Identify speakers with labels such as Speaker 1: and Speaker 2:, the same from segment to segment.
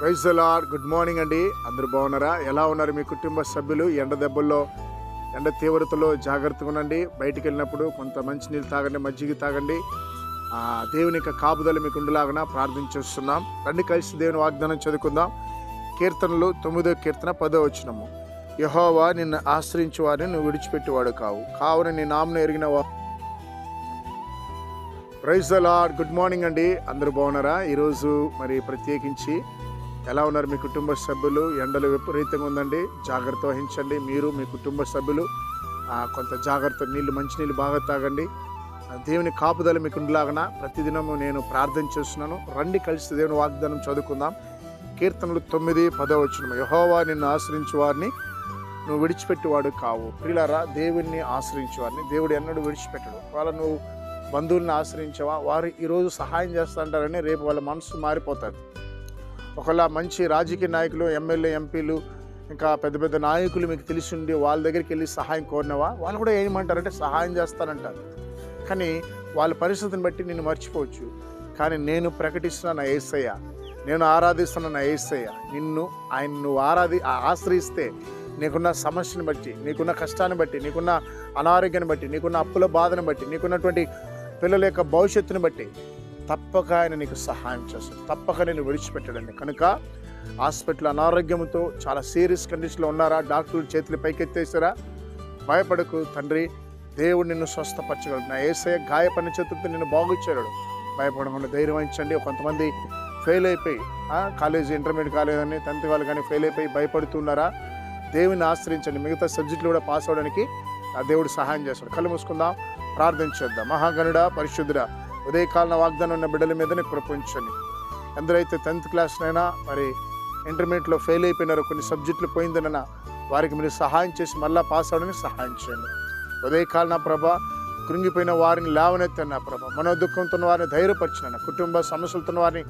Speaker 1: Praise లార్ good morning అండి. అందరూ బాగున్నారా? ఎలా ఉన్నారు మీ కుటుంబ సభ్యులు? ఎండ దెబ్బల్లో ఎండ తీవ్రతలో జాగ్రత్తగా ఉండండి. బయటికి వెళ్ళినప్పుడు కొంత మంచి నీళ్ళు తాగండి మజ్జిగ తాగండి. దేవుని యొక్క కాపుదల మీకు ఉండలాగా ప్రార్థన చేస్తున్నాం రండి కలిసి దేవుని వాగ్దానం చదువుకుందాం. కీర్తనలు తొమ్మిదో కీర్తన పదో వచ్చినము యహోవా నిన్ను ఆశ్రయించు వారిని నువ్వు విడిచిపెట్టేవాడు కావు. కావున నీ నామను ఎరిగిన వా ప్రైజ్ లార్డ్. గుడ్ మార్నింగ్ అండి. అందరూ బాగున్నారా? ఈరోజు మరి ప్రత్యేకించి ఎలా ఉన్నారు మీ కుటుంబ సభ్యులు? ఎండలు విపరీతంగా ఉందండి. జాగ్రత్త వహించండి. మీరు మీ కుటుంబ సభ్యులు కొంత జాగ్రత్త నీళ్ళు మంచినీళ్ళు బాగా తాగండి. దేవుని కాపుదల మీకు ఉండలాగన ప్రతిదినము నేను ప్రార్థన చేస్తున్నాను. రండి కలిసి దేవుని వాగ్దానం చదువుకుందాం. కీర్తనలు తొమ్మిది పదో వచ్చిన యహోవా నిన్ను ఆశ్రయించు వారిని నువ్వు విడిచిపెట్టేవాడు కావు. ప్రియులారా దేవుణ్ణి ఆశ్రయించే వారిని దేవుడు ఎన్నడూ విడిచిపెట్టడు. వాళ్ళ నువ్వు బంధువుల్ని ఆశ్రయించావా వారు ఈరోజు సహాయం చేస్తుంటారని రేపు వాళ్ళ మనసు మారిపోతుంది. ఒకవేళ మంచి రాజకీయ నాయకులు ఎమ్మెల్యే ఎంపీలు ఇంకా పెద్ద పెద్ద నాయకులు మీకు తెలిసి ఉండి వాళ్ళ దగ్గరికి వెళ్ళి సహాయం కోరినవా? వాళ్ళు కూడా ఏమంటారంటే సహాయం చేస్తానంటారు. కానీ వాళ్ళ పరిస్థితిని బట్టి నేను మర్చిపోవచ్చు. కానీ నేను ప్రకటిస్తున్న నా ఏసయ్య నేను ఆరాధిస్తున్న నా ఏసయ్య నిన్ను ఆయన నువ్వు ఆరాధి ఆశ్రయిస్తే నీకున్న సమస్యను బట్టి నీకున్న కష్టాన్ని బట్టి నీకున్న అనారోగ్యాన్ని బట్టి నీకున్న అప్పుల బాధను బట్టి నీకున్నటువంటి పిల్లల యొక్క భవిష్యత్తుని బట్టి తప్పక ఆయన నీకు సహాయం చేస్తాడు. తప్పక నేను విడిచిపెట్టాడండి. కనుక హాస్పిటల్ అనారోగ్యంతో చాలా సీరియస్ కండిషన్లో ఉన్నారా? డాక్టర్లు చేతులు పైకెత్తేసారా భయపడకు తండ్రి. దేవుడు నిన్ను స్వస్థపరచగలడు. నా ఏసయ గాయపడిన చేతులతో నిన్ను బాగుచ్చాడు భయపడకుండా ధైర్యం వహించండి. కొంతమంది ఫెయిల్ అయిపోయి ఆ, కాలేజీ ఇంటర్మీడియట్ కాలేదని టెన్త్ వాళ్ళు కానీ ఫెయిల్ అయిపోయి భయపడుతున్నారా దేవుని ఆశ్రయించండి. మిగతా సబ్జెక్టులు కూడా పాస్ అవడానికి ఆ దేవుడు సహాయం చేస్తాడు. కళ్ళు మూసుకుందాం ప్రార్థన చేద్దాం. మహాగణుడ పరిశుద్ధుడ ఉదయకాలన వాగ్దానం ఉన్న బిడ్డల మీదనే కృపించండి. ఎందరైతే టెన్త్ క్లాస్నైనా మరి ఇంటర్మీడియట్లో ఫెయిల్ అయిపోయినారో కొన్ని సబ్జెక్టులు పోయిందనైనా వారికి మీరు సహాయం చేసి మళ్ళీ పాస్ అవడానికి సహాయం చేయండి. ఉదయకాలన ప్రభ కృంగిపోయిన వారిని లేవనెత్తన్న ప్రభ మనోదుఃఖంతో ఉన్న వారిని ధైర్యపరిచిన కుటుంబ సమస్యలతో ఉన్న వారిని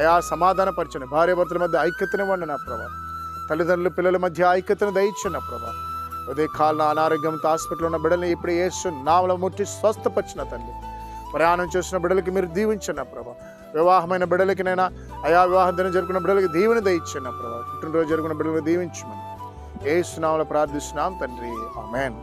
Speaker 1: అయా సమాధానపరచండి. భార్య భర్తల మధ్య ఐక్యతనివ్వండి నా ప్రభ తల్లిదండ్రులు పిల్లల మధ్య ఐక్యతను దయచిన ప్రభ ఉదయకాలన అనారోగ్యంతో హాస్పిటల్ ఉన్న బిడ్డల్ని ఇప్పుడు యేసు నామల ముట్టి స్వస్థపరిచిన తల్లి ప్రయాణం చేసిన బిడ్డలకి మీరు దీవించిన ప్రభా. వివాహమైన బిడ్డలకి నైనా అయా వివాహ దినం జరుపుకున్న బిడ్డలకి దీవెని దయచిన ప్రభా. పుట్టినరోజు జరుగుకున్న బిడ్డలకు దీవించమని. ఏసునామలో ప్రార్థిస్తున్నాం తండ్రి. ఆమెన్.